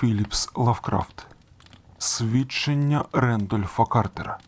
Філіпс Лавкрафт. Свідчення Рендольфа Картера.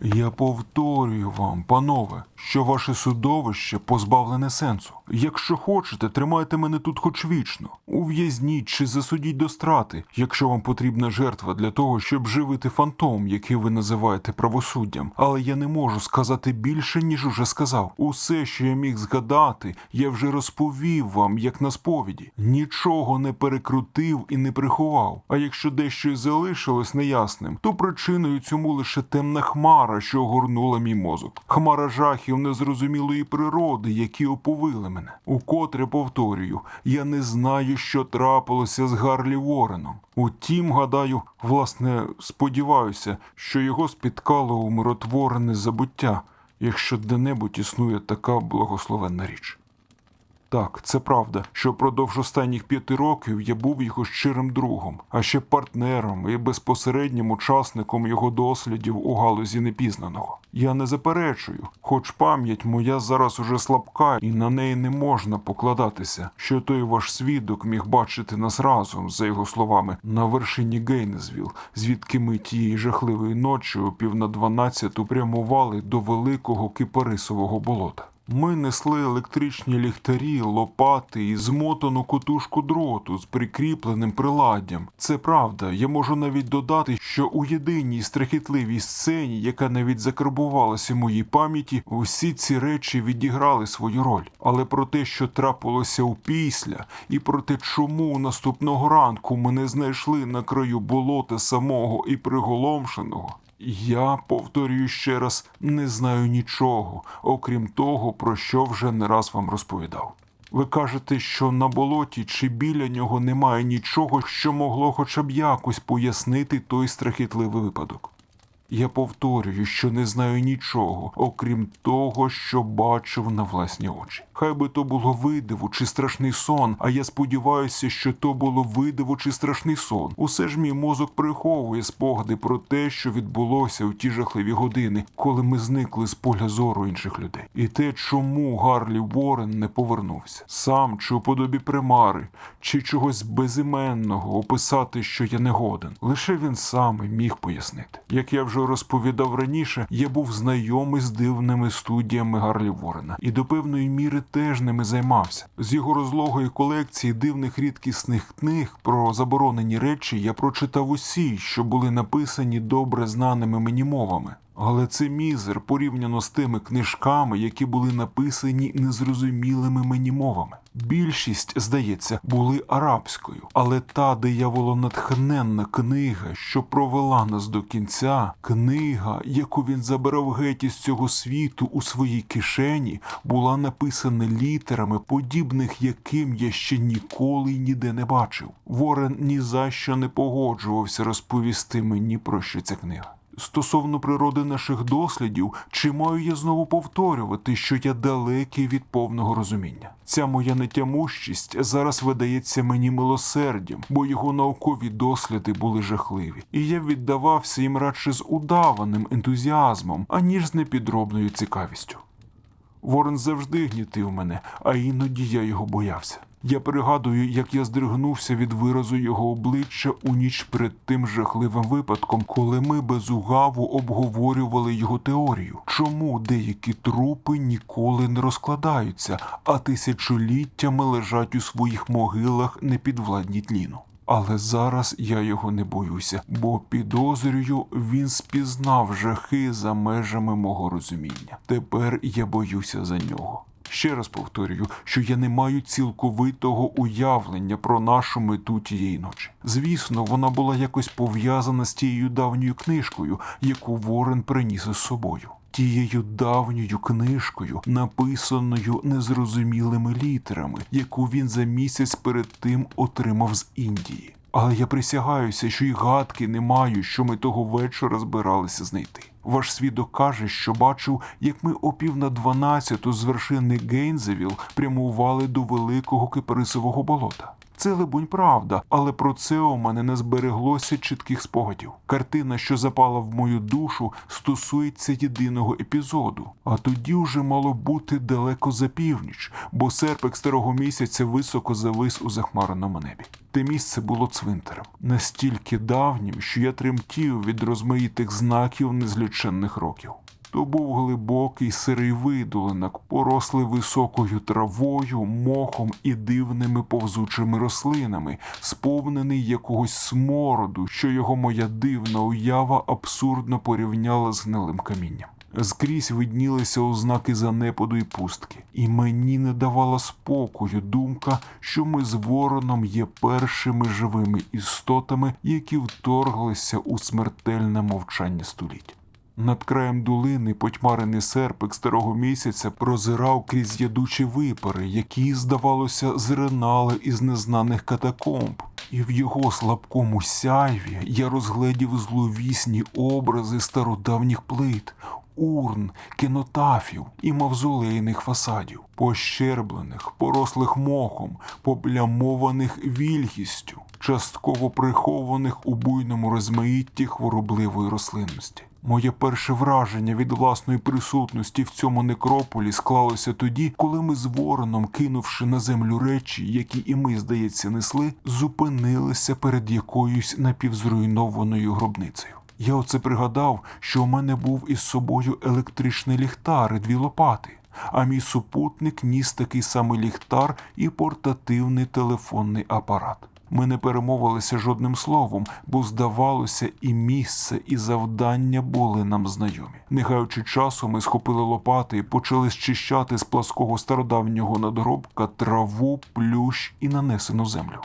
Я повторюю вам, панове, що ваше судовище позбавлене сенсу. Якщо хочете, тримайте мене тут хоч вічно. Ув'язніть чи засудіть до страти, якщо вам потрібна жертва для того, щоб живити фантом, який ви називаєте правосуддям. Але я не можу сказати більше, ніж уже сказав. Усе, що я міг згадати, я вже розповів вам, як на сповіді. Нічого не перекрутив і не приховав. А якщо дещо й залишилось неясним, то причиною цьому лише темна хмара, що огорнула мій мозок. Хмара жахів незрозумілої природи, які оповили мене. Укотре повторюю, я не знаю, що трапилося з Гарлі Вореном. Утім, гадаю, власне, сподіваюся, що його спіткало умиротворене забуття, якщо де-небудь існує така благословенна річ. Так, це правда, що впродовж останніх п'яти років я був його щирим другом, а ще партнером і безпосереднім учасником його дослідів у галузі непізнаного. Я не заперечую, хоч пам'ять моя зараз уже слабка, і на неї не можна покладатися, що той ваш свідок міг бачити нас разом, за його словами, на вершині Гейнезвіл, звідки ми тієї жахливої ночі о пів на дванадцяту прямували до великого кипарисового болота. Ми несли електричні ліхтарі, лопати і змотану котушку дроту з прикріпленим приладдям. Це правда. Я можу навіть додати, що у єдиній страхітливій сцені, яка навіть закарбувалася моїй пам'яті, усі ці речі відіграли свою роль. Але про те, що трапилося у після, і про те, чому наступного ранку мене знайшли на краю болота самого і приголомшеного. Я повторюю ще раз, не знаю нічого, окрім того, про що вже не раз вам розповідав. Ви кажете, що на болоті чи біля нього немає нічого, що могло хоча б якось пояснити той страхітливий випадок. Я повторюю, що не знаю нічого, окрім того, що бачив на власні очі. Хай би то було видиво чи страшний сон, а я сподіваюся, що то було видиво чи страшний сон. Усе ж мій мозок приховує спогади про те, що відбулося у ті жахливі години, коли ми зникли з поля зору інших людей. І те, чому Гарлі Уоррен не повернувся, сам чи у подобі примари, чи чогось безіменного описати, що я не годен. Лише він сам міг пояснити. Як я вже розповідав раніше, я був знайомий з дивними студіями Гарлі Ворена і до певної міри теж ними займався. З його розлогої колекції дивних рідкісних книг про заборонені речі я прочитав усі, що були написані добре знаними мені мовами. Але це мізер порівняно з тими книжками, які були написані незрозумілими мені мовами. Більшість, здається, були арабською, але та дияволонатхненна книга, що провела нас до кінця, книга, яку він забирав геть із цього світу у своїй кишені, була написана літерами, подібних яким я ще ніколи ніде не бачив. Ворен ні за що не погоджувався розповісти мені про що ця книга. Стосовно природи наших дослідів, чи маю я знову повторювати, що я далекий від повного розуміння? Ця моя нетямущість зараз видається мені милосердям, бо його наукові досліди були жахливі, і я віддавався їм радше з удаваним ентузіазмом, аніж з непідробною цікавістю. Ворон завжди гнітив мене, а іноді я його боявся. Я пригадую, як я здригнувся від виразу його обличчя у ніч перед тим жахливим випадком, коли ми без угаву обговорювали його теорію, чому деякі трупи ніколи не розкладаються, а тисячоліттями лежать у своїх могилах непідвладні тліну. Але зараз я його не боюся, бо підозрюю, він спізнав жахи за межами мого розуміння. Тепер я боюся за нього. Ще раз повторюю, що я не маю цілковитого уявлення про нашу мету тієї ночі. Звісно, вона була якось пов'язана з тією давньою книжкою, яку Ворен приніс із собою. Тією давньою книжкою, написаною незрозумілими літерами, яку він за місяць перед тим отримав з Індії. Але я присягаюся, що й гадки не маю, що ми того вечора збиралися знайти. Ваш свідок каже, що бачив, як ми о пів на дванадцяту з вершини Гейнзевіл прямували до великого кипарисового болота. Це, либонь, правда, але про це у мене не збереглося чітких спогадів. Картина, що запала в мою душу, стосується єдиного епізоду. А тоді вже мало бути далеко за північ, бо серпик старого місяця високо завис у захмареному небі. Те місце було цвинтарем, настільки давнім, що я тремтів від розмаїтих знаків незліченних років. То був глибокий сирий видолинок, порослий високою травою, мохом і дивними повзучими рослинами, сповнений якогось смороду, що його моя дивна уява абсурдно порівняла з гнилим камінням. Скрізь виднілися ознаки занепаду і пустки, і мені не давала спокою думка, що ми з вороном є першими живими істотами, які вторглися у смертельне мовчання століть. Над краєм долини потьмарений серпик старого місяця прозирав крізь ядучі випари, які, здавалося, зринали із незнаних катакомб. І в його слабкому сяйві я розгледів зловісні образи стародавніх плит, урн, кінотафів і мавзолейних фасадів, пощерблених, порослих мохом, поблямованих вільгістю, частково прихованих у буйному розмаїтті хворобливої рослинності. Моє перше враження від власної присутності в цьому некрополі склалося тоді, коли ми з вороном, кинувши на землю речі, які і ми, здається, несли, зупинилися перед якоюсь напівзруйнованою гробницею. Я оце пригадав, що у мене був із собою електричний ліхтар і дві лопати, а мій супутник ніс такий самий ліхтар і портативний телефонний апарат. Ми не перемовилися жодним словом, бо здавалося, і місце, і завдання були нам знайомі. Не гаючи часу, ми схопили лопати і почали зчищати з плаского стародавнього надгробка траву, плющ і нанесену землю.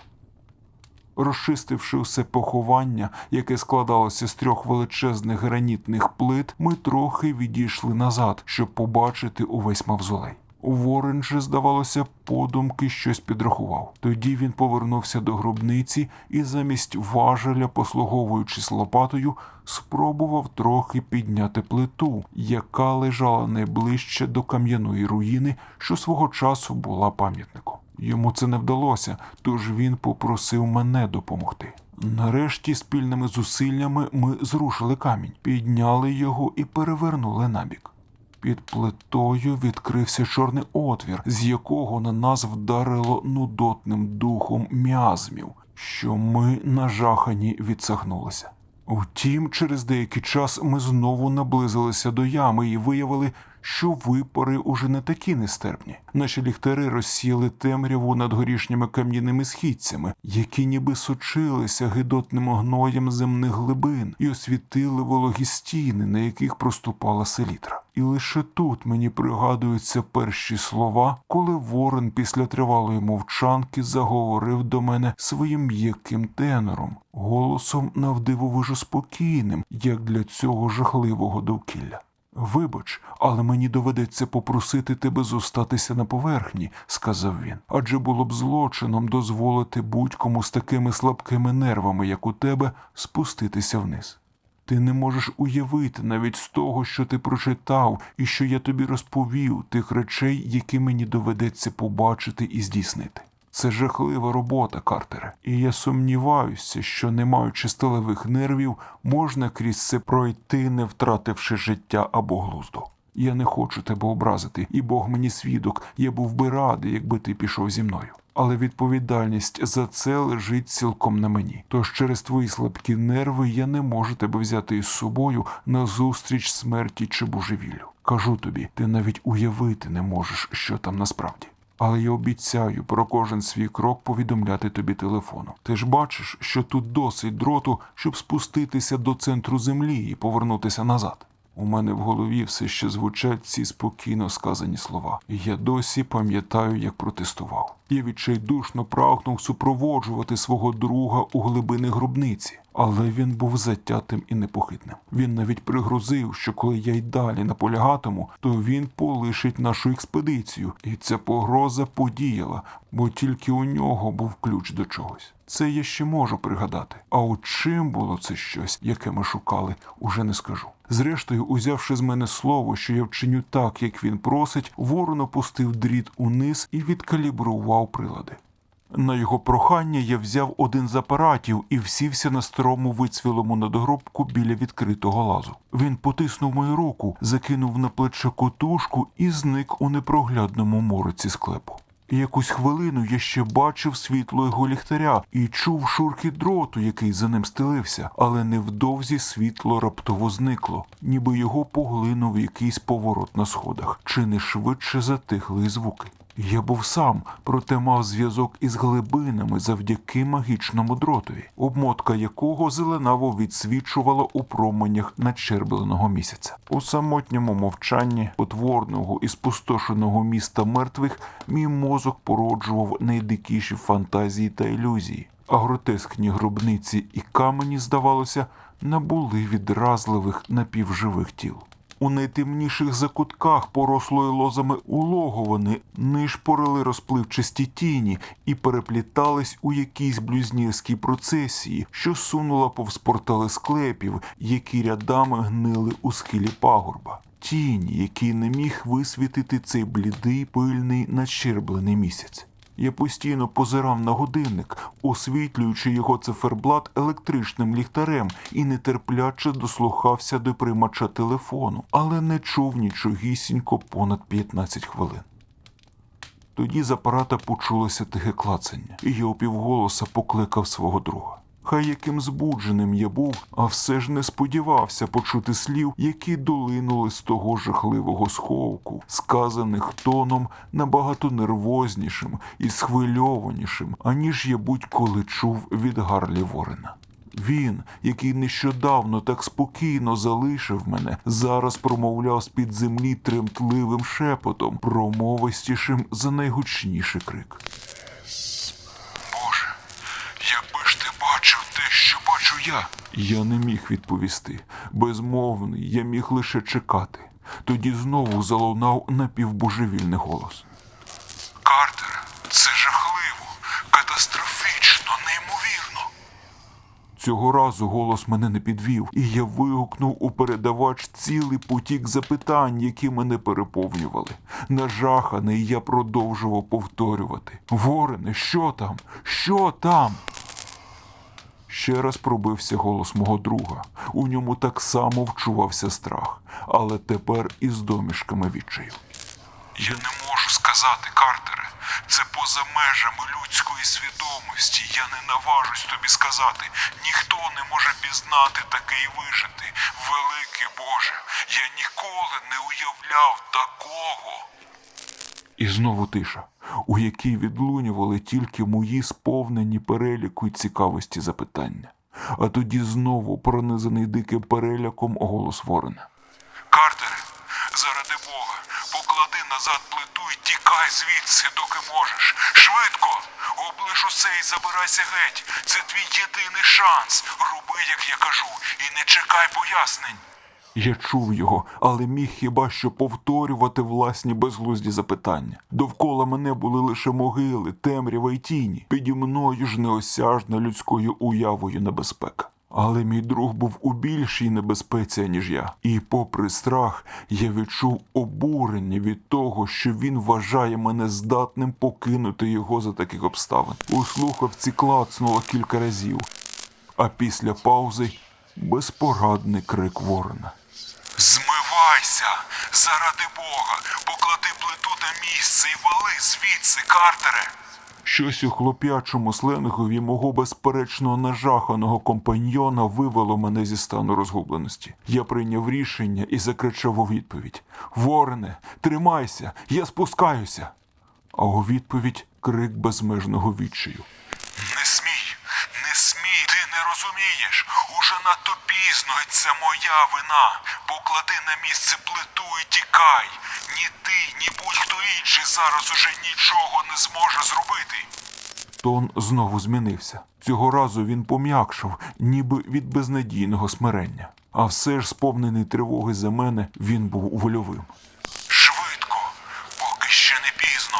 Розчистивши все поховання, яке складалося з трьох величезних гранітних плит, ми трохи відійшли назад, щоб побачити увесь мавзолей. Ворон же, здавалося, подумки щось підрахував. Тоді він повернувся до гробниці і замість важеля, послуговуючись лопатою, спробував трохи підняти плиту, яка лежала найближче до кам'яної руїни, що свого часу була пам'ятником. Йому це не вдалося, тож він попросив мене допомогти. Нарешті, спільними зусиллями, ми зрушили камінь, підняли його і перевернули набік. Під плитою відкрився чорний отвір, з якого на нас вдарило нудотним духом м'язмів, що ми нажахані відсахнулися. Втім, через деякий час ми знову наблизилися до ями і виявили, що випари уже не такі нестерпні. Наші ліхтари розсіяли темряву над горішніми кам'яними східцями, які ніби сочилися гидотним гноєм земних глибин і освітили вологі стіни, на яких проступала селітра. І лише тут мені пригадуються перші слова, коли Ворон після тривалої мовчанки заговорив до мене своїм м'яким тенором, голосом навдивовижу спокійним, як для цього жахливого довкілля. Вибач, але мені доведеться попросити тебе зостатися на поверхні, сказав він. Адже було б злочином дозволити будь-кому з такими слабкими нервами, як у тебе, спуститися вниз. Ти не можеш уявити навіть з того, що ти прочитав і що я тобі розповів тих речей, які мені доведеться побачити і здійснити. Це жахлива робота, Картере, і я сумніваюся, що, не маючи сталевих нервів, можна крізь це пройти, не втративши життя або глузду. Я не хочу тебе образити, і Бог мені свідок, я був би радий, якби ти пішов зі мною. Але відповідальність за це лежить цілком на мені. Тож через твої слабкі нерви я не можу тебе взяти із собою на зустріч смерті чи божевіллю. Кажу тобі, ти навіть уявити не можеш, що там насправді. Але я обіцяю про кожен свій крок повідомляти тобі телефоном. Ти ж бачиш, що тут досить дроту, щоб спуститися до центру землі і повернутися назад. У мене в голові все ще звучать ці спокійно сказані слова. Я досі пам'ятаю, як протестував. Я відчайдушно прагнув супроводжувати свого друга у глибини гробниці, але він був затятим і непохитним. Він навіть пригрозив, що коли я й далі наполягатиму, то він полишить нашу експедицію, і ця погроза подіяла, бо тільки у нього був ключ до чогось. Це я ще можу пригадати. А от чим було це щось, яке ми шукали, уже не скажу. Зрештою, узявши з мене слово, що я вчиню так, як він просить, ворон опустив дріт униз і відкалібрував прилади. На його прохання я взяв один з апаратів і всівся на старому вицвілому надгробку біля відкритого лазу. Він потиснув мою руку, закинув на плече котушку і зник у непроглядному мороці склепу. Якусь хвилину я ще бачив світло його ліхтаря і чув шурхіт дроту, який за ним стелився, але невдовзі світло раптово зникло, ніби його поглинув якийсь поворот на сходах, чи не швидше затихли звуки. Я був сам, проте мав зв'язок із глибинами завдяки магічному дротові, обмотка якого зеленаво відсвічувала у променях начербленого місяця. У самотньому мовчанні потворного і спустошеного міста мертвих мій мозок породжував найдикіші фантазії та ілюзії, а гротескні гробниці і камені, здавалося, набули відразливих напівживих тіл. У найтемніших закутках, порослої лозами улоговини, нишпорили розпливчасті тіні і переплітались у якійсь блюзнірській процесії, що сунула повз портали склепів, які рядами гнили у схилі пагорба. Тіні, які не міг висвітити цей блідий, пильний, начерблений місяць. Я постійно позирав на годинник, освітлюючи його циферблат електричним ліхтарем і нетерпляче дослухався до приймача телефону, але не чув нічогісінько понад 15 хвилин. Тоді з апарата почулося тихе клацання, і я опівголоса покликав свого друга. Хай яким збудженим я був, а все ж не сподівався почути слів, які долинули з того жахливого сховку, сказаних тоном набагато нервознішим і схвильованішим, аніж я будь-коли чув від Гарлі Ворена. Він, який нещодавно так спокійно залишив мене, зараз промовляв з-під землі тремтливим шепотом, промовистішим за найгучніший крик. Боже, якби ж ти бачив те, що бачу я. Я не міг відповісти. Безмовний, я міг лише чекати. Тоді знову залунав напівбожевільний голос. Картер, це жахливо, катастрофічно, неймовірно. Цього разу голос мене не підвів, і я вигукнув у передавач цілий потік запитань, які мене переповнювали. Нажаханий я продовжував повторювати: Ворене, що там? Що там? Ще раз пробився голос мого друга. У ньому так само вчувався страх, але тепер із домішками відчаю. Я не можу сказати, Картере. Це поза межами людської свідомості. Я не наважусь тобі сказати. Ніхто не може пізнати таке і вижити. Великий Боже, я ніколи не уявляв такого. І знову тиша, у якій відлунювали тільки мої сповнені переліку й цікавості запитання. А тоді знову пронизаний диким переляком голос Ворона. Картере, заради Бога, поклади назад плиту і тікай звідси, доки можеш. Швидко! Облиш усе і забирайся геть. Це твій єдиний шанс. Роби, як я кажу, і не чекай пояснень. Я чув його, але міг хіба що повторювати власні безглузді запитання. Довкола мене були лише могили, темрява й тіні. Піді мною ж неосяжна людською уявою небезпека. Але мій друг був у більшій небезпеці, ніж я, і, попри страх, я відчув обурення від того, що він вважає мене здатним покинути його за таких обставин. У слухавці клацнуло кілька разів, а після паузи безпорадний крик ворона. Заради Бога! Поклади плиту на місце і вали звідси, Картере! Щось у хлоп'ячому сленгові мого безперечно нажаханого компаньйона вивело мене зі стану розгубленості. Я прийняв рішення і закричав у відповідь: Ворене, тримайся, я спускаюся. А у відповідь крик безмежного відчаю. Не смій, не смій, ти не розумієш. Уже надто пізно, і це моя вина. Поклади на місце плиту і тікай. Ні ти, ні будь-хто інший зараз уже нічого не зможе зробити. Тон знову змінився. Цього разу він пом'якшав, ніби від безнадійного смирення. А все ж, сповнений тривоги за мене, він був вольовим. Швидко, поки ще не пізно.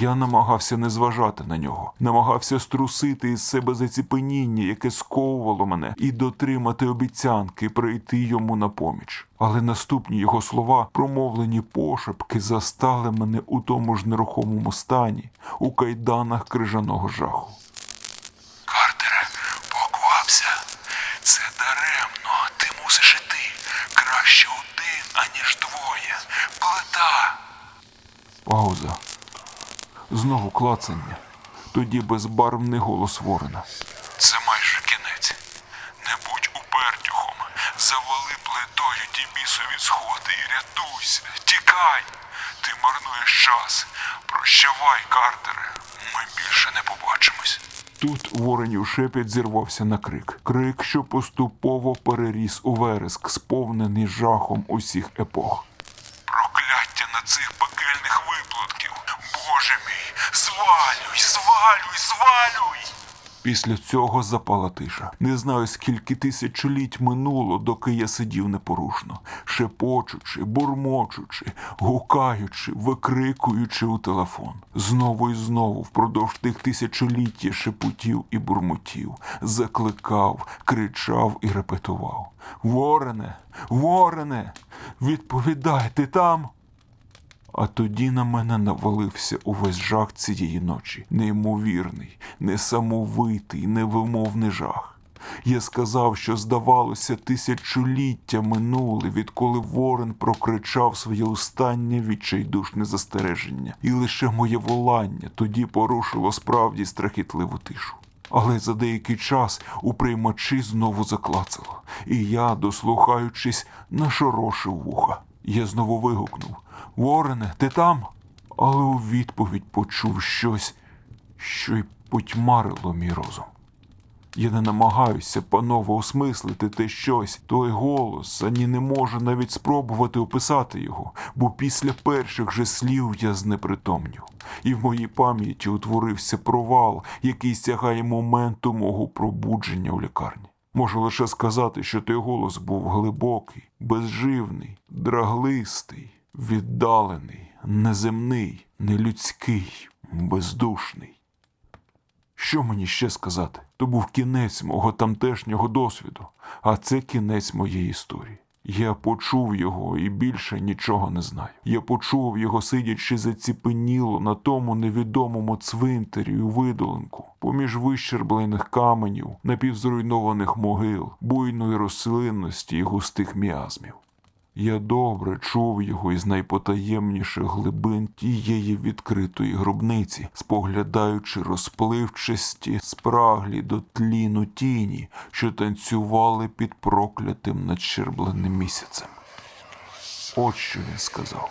Я намагався не зважати на нього, намагався струсити із себе заціпеніння, яке сковувало мене, і дотримати обіцянки прийти йому на поміч. Але наступні його слова, промовлені пошепки, застали мене у тому ж нерухомому стані, у кайданах крижаного жаху. Картере, поквапся. Це даремно. Ти мусиш іти. Краще один, аніж двоє. Плита. Пауза. Знову клацання. Тоді безбарвний голос Ворона. Це майже кінець. Не будь упертюхом. Завали плитою ті бісові сходи і рятуйся. Тікай. Ти марнуєш час. Прощавай, Картере. Ми більше не побачимось. Тут воронів шепіт зірвався на крик. Крик, що поступово переріс у вереск, сповнений жахом усіх епох. Прокляття на цих мій, звалюй, звалюй, звалюй. Після цього запала тиша. Не знаю, скільки тисячоліть минуло, доки я сидів непорушно, шепочучи, бурмочучи, гукаючи, викрикуючи у телефон. Знову і знову впродовж тих тисячоліть я шепотів і бурмотів, закликав, кричав і репетував. Ворене, ворене, відповідай, ти там? А тоді на мене навалився увесь жах цієї ночі. Неймовірний, несамовитий, невимовний жах. Я сказав, що здавалося, тисячоліття минули, відколи Ворон прокричав своє останнє відчайдушне застереження, і лише моє волання тоді порушило справді страхітливу тишу. Але за деякий час у приймачі знову заклацало, і я, дослухаючись, нашорошив вуха. Я знову вигукнув Ворене, ти там? Але у відповідь почув щось, що й потьмарило мій розум. Я не намагаюся панове осмислити те щось, той голос, ані не можу навіть спробувати описати його, бо після перших же слів я знепритомнів, і в моїй пам'яті утворився провал, який сягає моменту мого пробудження у лікарні. Можу лише сказати, що той голос був глибокий, безживний, драглистий, віддалений, неземний, нелюдський, бездушний. Що мені ще сказати? То був кінець мого тамтешнього досвіду, а це кінець моєї історії. Я почув його і більше нічого не знаю. Я почув його, сидячи заціпеніло на тому невідомому цвинтарі у видоленку, поміж вищерблених каменів, напівзруйнованих могил, буйної рослинності і густих міазмів. Я добре чув його із найпотаємніших глибин тієї відкритої гробниці, споглядаючи розпливчасті, спраглі до тліну тіні, що танцювали під проклятим надщербленим місяцем. От що він сказав.